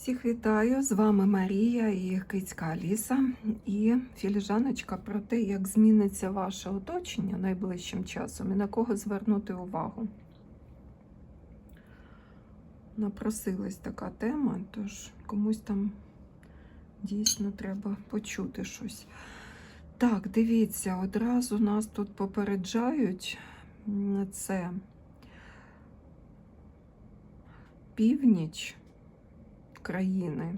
Всіх вітаю! З вами Марія і Кицька Аліса. І філіжаночка про те, як зміниться ваше оточення найближчим часом і на кого звернути увагу. Напросилась така тема, тож комусь там дійсно треба почути щось. Так, дивіться, одразу нас тут попереджають це північ країни.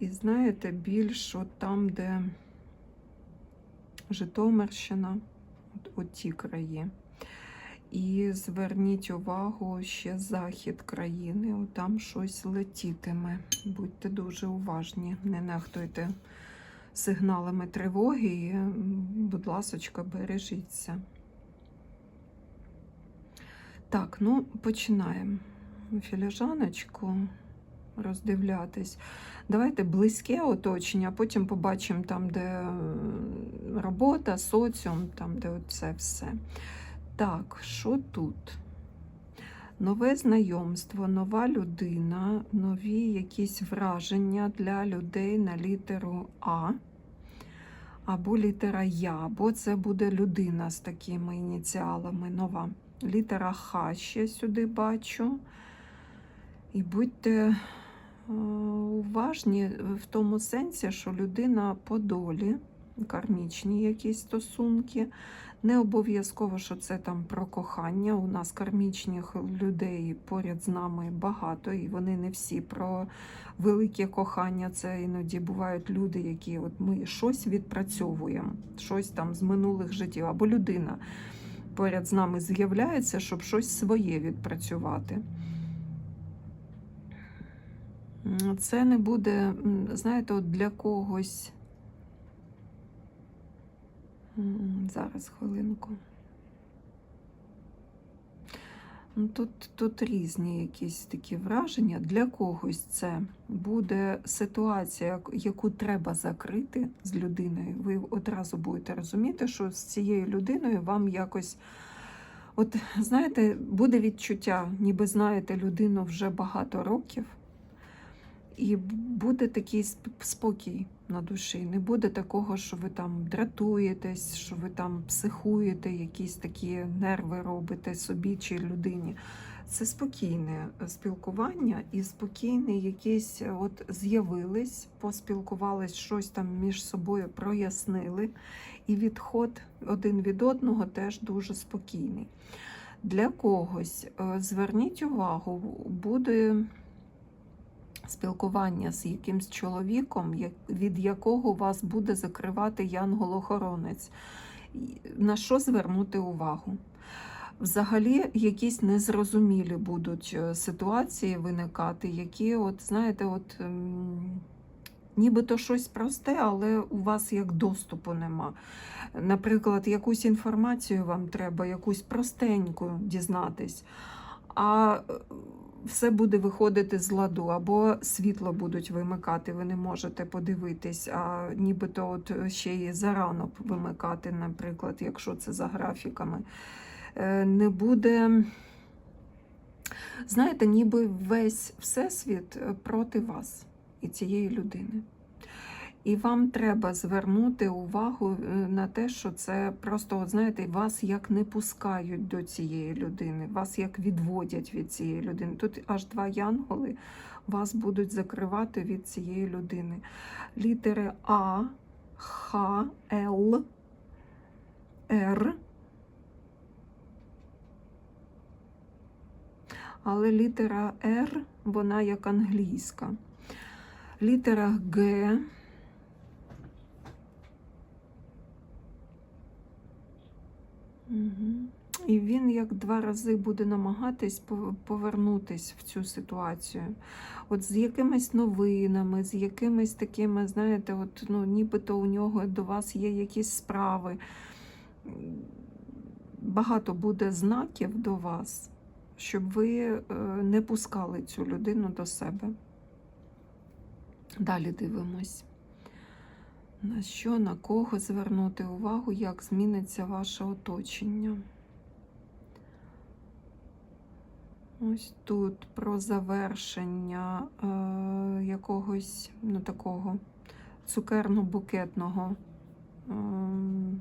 І знаєте, більш от там, де Житомирщина, от, от ті краї. І зверніть увагу ще захід країни, от там щось летітиме. Будьте дуже уважні, не нехтуйте сигналами тривоги, і, будь ласочка, бережіться. Так, ну починаємо філіжаночку роздивлятись. Давайте близьке оточення, потім побачимо там, де е, робота, соціум, там, де це все. Так, що тут? Нове знайомство, нова людина, нові якісь враження для людей на літеру А або літера Я, бо це буде людина з такими ініціалами нова. Літера Х ще сюди бачу. І будьте уважні в тому сенсі, що людина по долі, кармічні якісь стосунки. Не обов'язково, що це там про кохання. У нас кармічних людей поряд з нами багато, і вони не всі про велике кохання. Це іноді бувають люди, які от ми щось відпрацьовуємо, щось там з минулих життів, або людина поряд з нами з'являється, щоб щось своє відпрацювати. Це не буде, знаєте, от для когось. Зараз хвилинку. Ну, Тут, тут різні якісь такі враження. Для когось це буде ситуація, яку треба закрити з людиною. Ви одразу будете розуміти, що з цією людиною вам якось, от знаєте, буде відчуття, ніби знаєте людину вже багато років. І буде такий спокій на душі. Не буде такого, що ви там дратуєтесь, що ви там психуєте, якісь такі нерви робите собі чи людині. Це спокійне спілкування і спокійний якийсь, е, от з'явились, поспілкувались, щось там між собою прояснили. І відход один від одного теж дуже спокійний. Для когось е, зверніть увагу, буде спілкування з якимсь чоловіком, від якого вас буде закривати янгол-охоронець. На що звернути увагу? Взагалі, якісь незрозумілі будуть е, ситуації виникати, які, от, знаєте, от. ем, Нібито щось просте, але у вас як доступу нема. Наприклад, якусь інформацію вам треба, якусь простеньку дізнатись, а е, все буде виходити з ладу, або світло будуть вимикати, ви не можете подивитись, а нібито от ще й зарано вимикати, наприклад, якщо це за графіками. Е, Не буде, знаєте, ніби весь всесвіт е, проти вас і цієї людини. І вам треба звернути увагу е, на те, що це просто, от знаєте, вас як не пускають до цієї людини, вас як відводять від цієї людини. Тут аж два янголи вас будуть закривати від цієї людини. Літери А, Х, Л, Р. Але літера Р, вона як англійська. Літера Г. І він як два рази буде намагатись повернутись в цю ситуацію. От з якимись новинами, з якимись такими, знаєте, от, ну, нібито у нього до вас є якісь справи. Багато буде знаків до вас, щоб ви е, не пускали цю людину до себе. Далі дивимось. На що, на кого звернути увагу, як зміниться ваше оточення. Ось тут про завершення е, е, якогось ну, такого цукерно-букетного ем,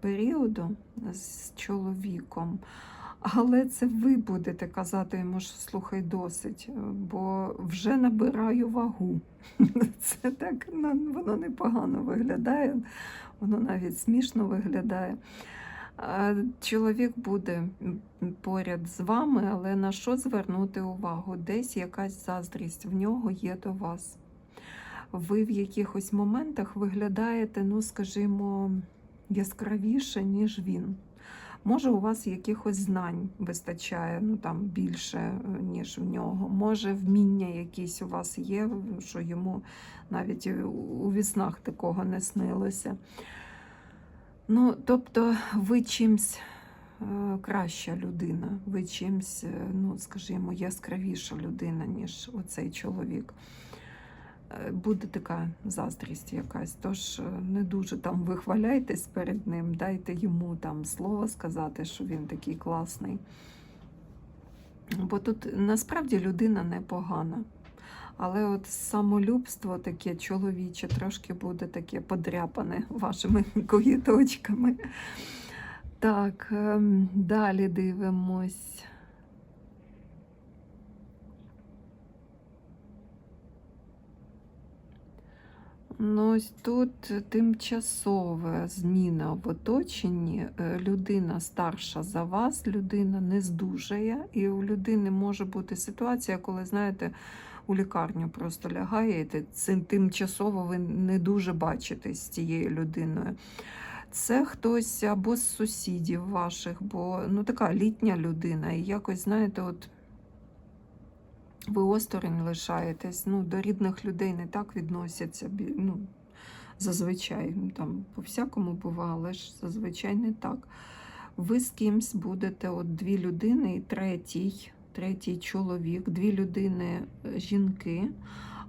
періоду з чоловіком. Але це ви будете казати йому, що слухай досить, е, бо вже набираю вагу. Це так ну, воно непогано виглядає, воно навіть смішно виглядає. Чоловік буде поряд з вами, але на що звернути увагу? Десь якась заздрість в нього є до вас. Ви в якихось моментах виглядаєте, ну, скажімо, яскравіше, ніж він. Може, у вас якихось знань вистачає, ну там більше, е, ніж в нього. Може, вміння якісь у вас є, що йому навіть у віснах такого не снилося. Ну, тобто, ви чимсь е, краща людина, ви чимсь, е, ну, скажімо, яскравіша людина, ніж оцей чоловік. Буде така заздрість якась. Тож е, не дуже там вихваляйтесь перед ним, дайте йому там слово сказати, що він такий класний. Бо тут насправді людина непогана. Але от самолюбство таке чоловіче трошки буде таке подряпане вашими когіточками. Так, ем, далі дивимось. Ну, ось тут тимчасова зміна в оточенні. Е, Людина старша за вас, людина не здужає, і у людини може бути ситуація, коли, знаєте, у лікарню просто лягаєте, тимчасово ви не дуже бачитесь з цією людиною. Це хтось або з сусідів ваших, бо ну така літня людина, і якось, знаєте, от ви осторонь лишаєтесь, ну, до рідних людей не так відносяться. Ну, зазвичай, ну, там по-всякому буває, але ж зазвичай не так. Ви з кимсь будете от дві людини і третій, третій чоловік, дві людини е, жінки,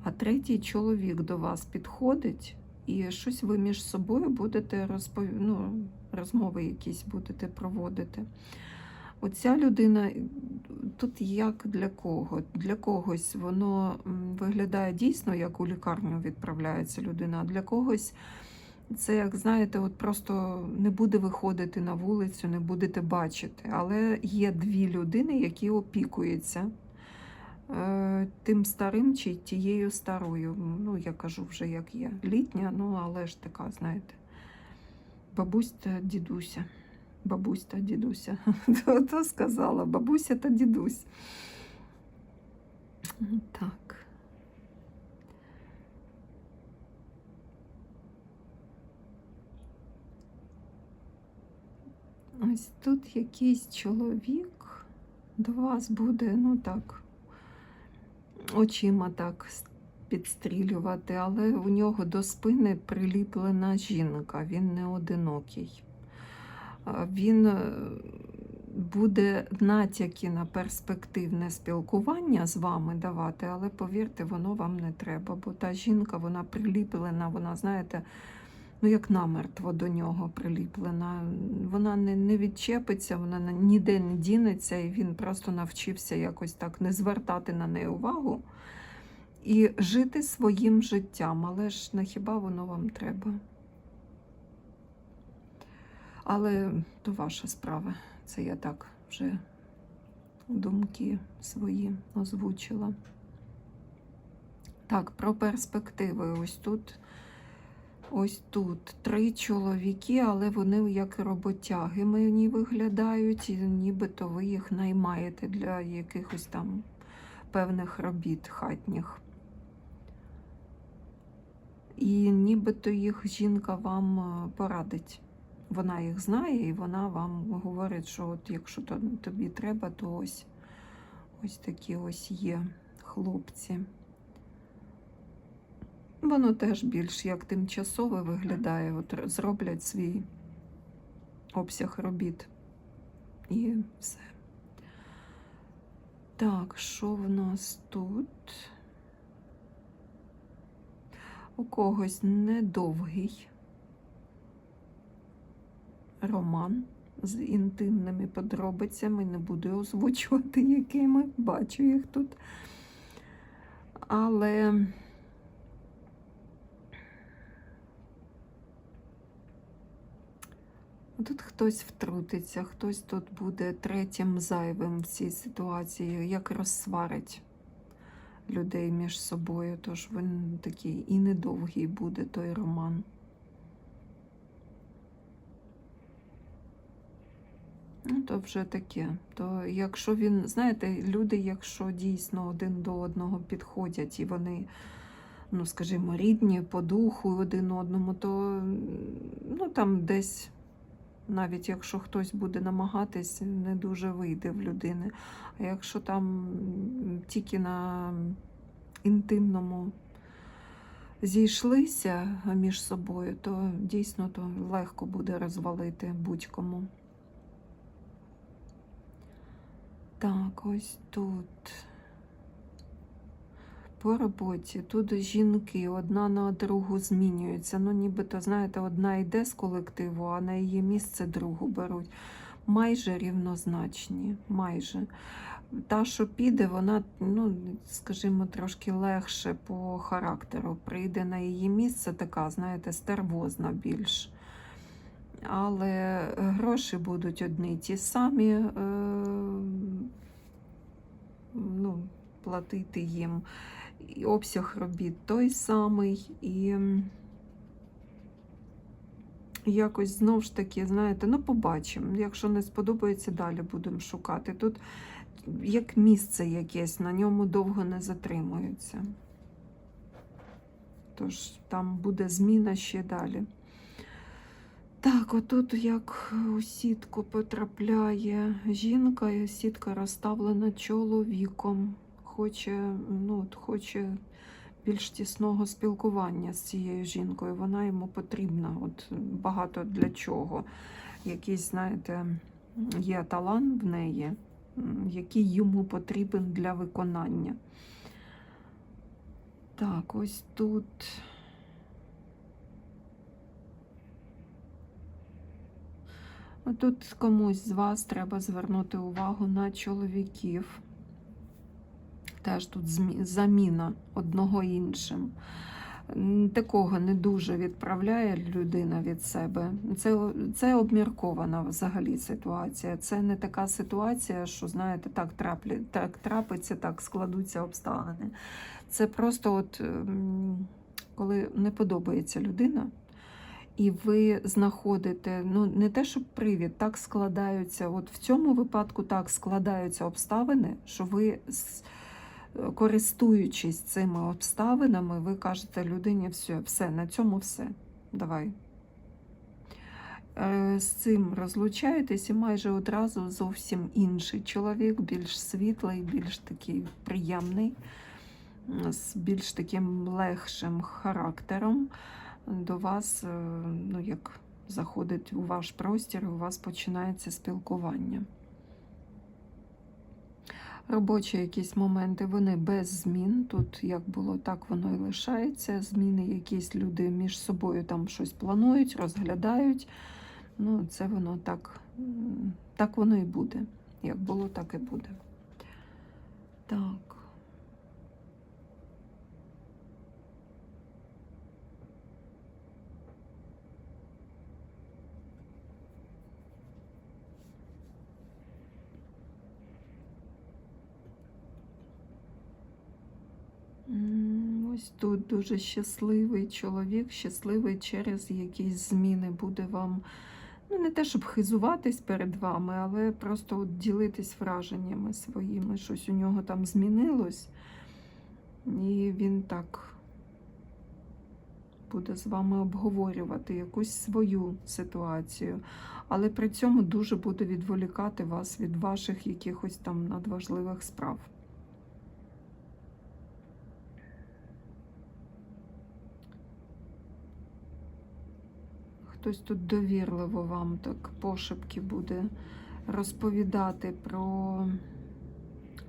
а третій чоловік до вас підходить, і щось ви між собою будете розпов... ну, розмови якісь будете проводити. Оця людина тут як для кого? Для когось воно виглядає дійсно, як у лікарню відправляється людина, а для когось це, як знаєте, от просто не буде виходити на вулицю, не будете бачити. Але є дві людини, які опікуються е, тим старим чи тією старою. Ну, я кажу вже як є. Літня, ну але ж така, знаєте, бабусь та дідуся. Бабусь та дідуся. То, то сказала, бабуся та дідусь. Так. Ось тут якийсь чоловік до вас буде, ну так, очима так підстрілювати, але у нього до спини приліплена жінка, він не одинокий. Він е, буде натяки на перспективне спілкування з вами давати, але повірте, воно вам не треба, бо та жінка вона приліплена, вона, знаєте, ну як намертво до нього приліплена. Вона не, не відчепиться, вона ніде не дінеться, і він просто навчився якось так не звертати на неї увагу і жити своїм життям. Але ж на хіба воно вам треба? Але то ваша справа. Це я так вже думки свої озвучила. Так, про перспективи. Ось тут, ось тут три чоловіки, але вони як роботяги мені виглядають, і нібито ви їх наймаєте для якихось там певних робіт хатніх. І нібито їх жінка вам е, порадить. Вона їх знає, і вона вам говорить, що от якщо то- тобі треба, то ось, ось такі ось є хлопці. Воно теж більш як тимчасове виглядає, от зроблять свій обсяг робіт. І все. Так, що в нас тут? У когось недовгий роман з інтимними подробицями. Не буду озвучувати, якими. Бачу їх тут. Але тут хтось втрутиться, хтось тут буде третім зайвим в цій ситуації, як розсварить людей між собою. Тож він такий і недовгий буде той роман. Ну, то вже таке. То якщо він, знаєте, люди, якщо дійсно один до одного підходять і вони, ну, скажімо, рідні по духу один одному, то ну, там десь, навіть якщо хтось буде намагатись, не дуже вийде в людини. А якщо там тільки на інтимному зійшлися між собою, то дійсно то легко буде розвалити будь-кому. Так, ось тут. По роботі. Тут жінки одна на другу змінюються. Ну, нібито, знаєте, одна йде з колективу, а на її місце другу беруть. Майже рівнозначні. Майже. Та, що піде, вона, ну, скажімо, трошки легше по характеру. Прийде на її місце така, знаєте, стервозна більш. Але гроші будуть одні ті самі, е, ну, платити їм. І обсяг робіт той самий, і якось знову ж таки, знаєте, ну побачимо. Якщо не сподобається, далі будемо шукати. Тут як місце якесь, на ньому довго не затримуються. Тож там буде зміна ще далі. Так, отут як у сітку потрапляє жінка, і сітка розставлена чоловіком. Хоче, ну, от хоче більш тісного спілкування з цією жінкою. Вона йому потрібна. От багато для чого. Якийсь, знаєте, є талант в неї, який йому потрібен для виконання. Так, ось тут. Тут комусь з вас треба звернути увагу на чоловіків. Теж тут заміна одного іншим. Такого не дуже відправляє людина від себе. Це, це обміркована взагалі ситуація. Це не така ситуація, що, знаєте, так, траплі, так трапиться, так складуться обставини. Це просто, от, ем, коли не подобається людина, і ви знаходите, ну не те, щоб привід, так складаються. От в цьому випадку так складаються обставини, що ви, користуючись цими обставинами, ви кажете людині, все, все, на цьому все. Давай. Е, З цим розлучаєтесь і майже одразу зовсім інший чоловік, більш світлий, більш такий приємний, з більш таким легшим характером до вас, е, ну як заходить у ваш простір, у вас починається спілкування. Робочі якісь моменти, вони без змін. Тут як було, так воно і лишається. Зміни якісь люди між собою там щось планують, розглядають. Ну, це воно так, так воно і буде. Як було, так і буде. Так. Ось тут дуже щасливий чоловік, щасливий через якісь зміни буде вам, ну не те, щоб хизуватись перед вами, але просто от ділитись враженнями своїми. Щось у нього там змінилось, і він так буде з вами обговорювати якусь свою ситуацію, але при цьому дуже буде відволікати вас від ваших якихось там надважливих справ. Хтось тут довірливо вам так пошепки буде розповідати про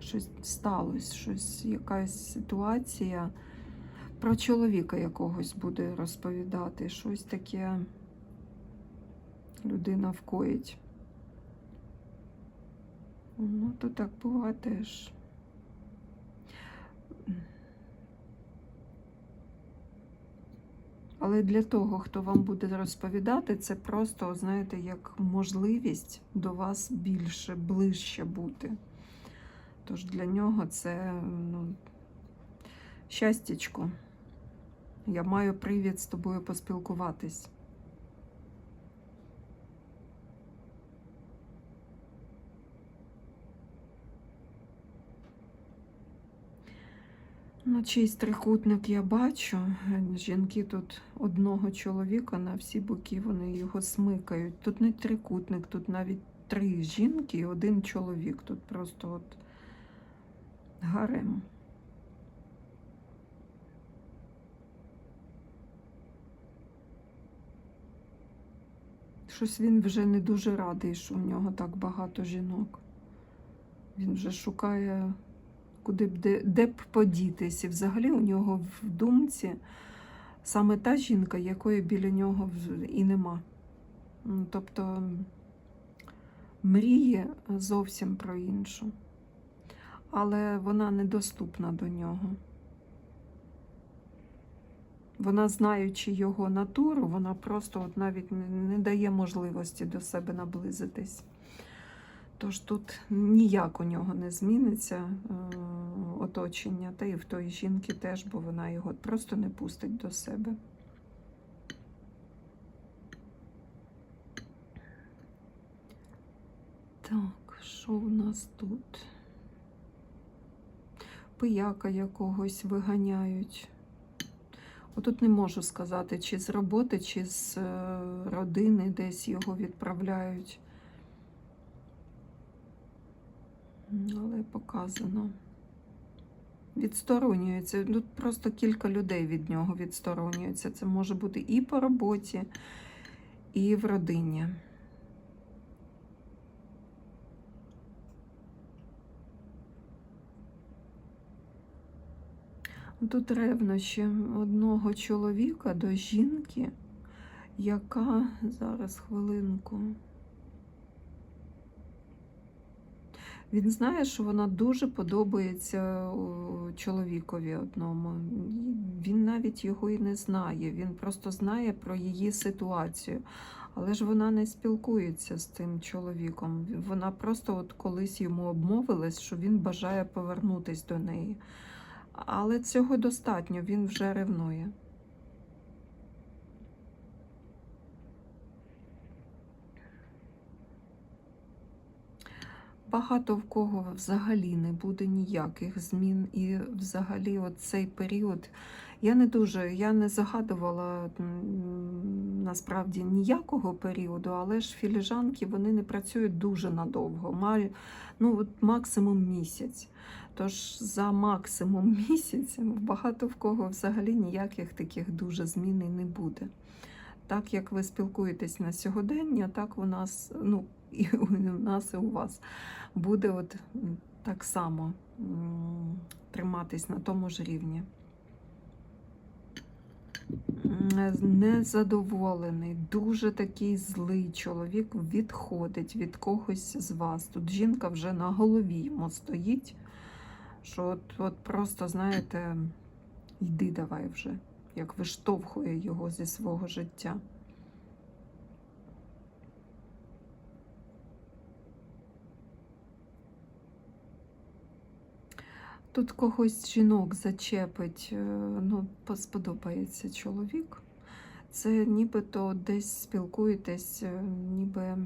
щось сталося, щось, якась ситуація. Про чоловіка якогось буде розповідати, щось таке людина вкоїть. Ну, то так буває теж. Але для того, хто вам буде розповідати, це просто, знаєте, як можливість до вас більше, ближче бути. Тож для нього це ну, щастячко. Я маю привід з тобою поспілкуватись. Ну, чийсь трикутник я бачу. Жінки тут одного чоловіка на всі боки вони його смикають. Тут не трикутник, тут навіть три жінки і один чоловік. Тут просто от гарем. Щось він вже не дуже радий, що в нього так багато жінок. Він вже шукає, куди б де, де б подітись. І взагалі у нього в думці саме та жінка, якої біля нього і нема. Ну, Тобто мріє зовсім про іншу, але вона недоступна до нього. Вона, знаючи його натуру, вона просто от навіть не дає можливості до себе наблизитись. Тож тут ніяк у нього не зміниться е, оточення, та і в тої жінки теж, бо вона його просто не пустить до себе. Так, що у нас тут? Пияка якогось виганяють. Отут не можу сказати, чи з роботи, чи з е, родини десь його відправляють. Але показано. Відсторонюється. Тут просто кілька людей від нього відсторонюються. Це може бути і по роботі, і в родині. Тут ревнощі одного чоловіка до жінки, яка зараз хвилинку. Він знає, що вона дуже подобається чоловікові одному. Він навіть його і не знає. Він просто знає про її ситуацію. Але ж вона не спілкується з цим чоловіком. Вона просто от колись йому обмовилась, що він бажає повернутись до неї. Але цього достатньо, він вже ревнує. Багато в кого взагалі не буде ніяких змін. І взагалі от цей період я не дуже, я не загадувала насправді ніякого періоду, але ж філіжанки вони не працюють дуже надовго, ну от максимум місяць. Тож за максимум місяць багато в кого взагалі ніяких таких дуже змін і не буде. Так як ви спілкуєтесь на сьогодення, так у нас, ну, і у нас, і у вас буде от так само триматись на тому ж рівні. Незадоволений, дуже такий злий чоловік відходить від когось з вас. Тут жінка вже на голові йому стоїть, що от, от просто, знаєте, йди давай вже, як виштовхує його зі свого життя. Тут когось жінок зачепить, е, ну, сподобається чоловік. Це нібито десь спілкуєтесь, е, ніби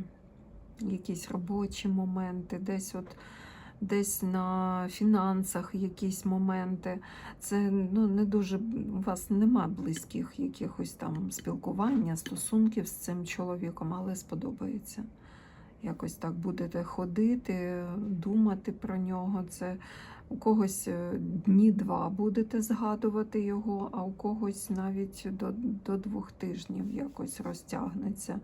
якісь робочі моменти, десь от десь на фінансах якісь моменти. Це ну, не дуже у вас нема близьких якихось там спілкування, стосунків з цим чоловіком, але сподобається. Якось так будете ходити, думати про нього. Це у когось е, дні два будете згадувати його, а у когось навіть до, до двох тижнів якось розтягнеться.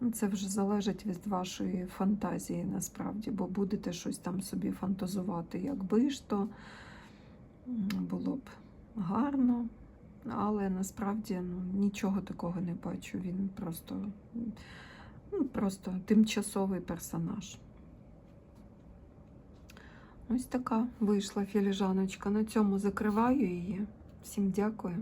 Ну, Це вже залежить від вашої фантазії насправді, бо будете щось там собі фантазувати, якби ж то було б гарно, але насправді ну, нічого такого не бачу. Він просто, ну, просто тимчасовий персонаж. Ось така вийшла філіжаночка. На цьому закриваю її. Всім дякую.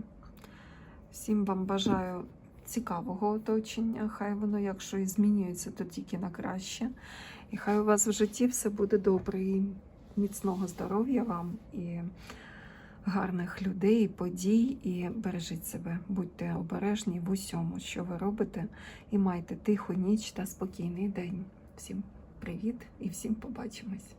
Всім вам бажаю цікавого оточення. Хай воно, якщо і змінюється, то тільки на краще. І хай у вас в житті все буде добре. І міцного здоров'я вам і гарних людей, і подій. І бережіть себе, будьте обережні в усьому, що ви робите, і майте тиху ніч та спокійний день. Всім привіт і всім побачимось!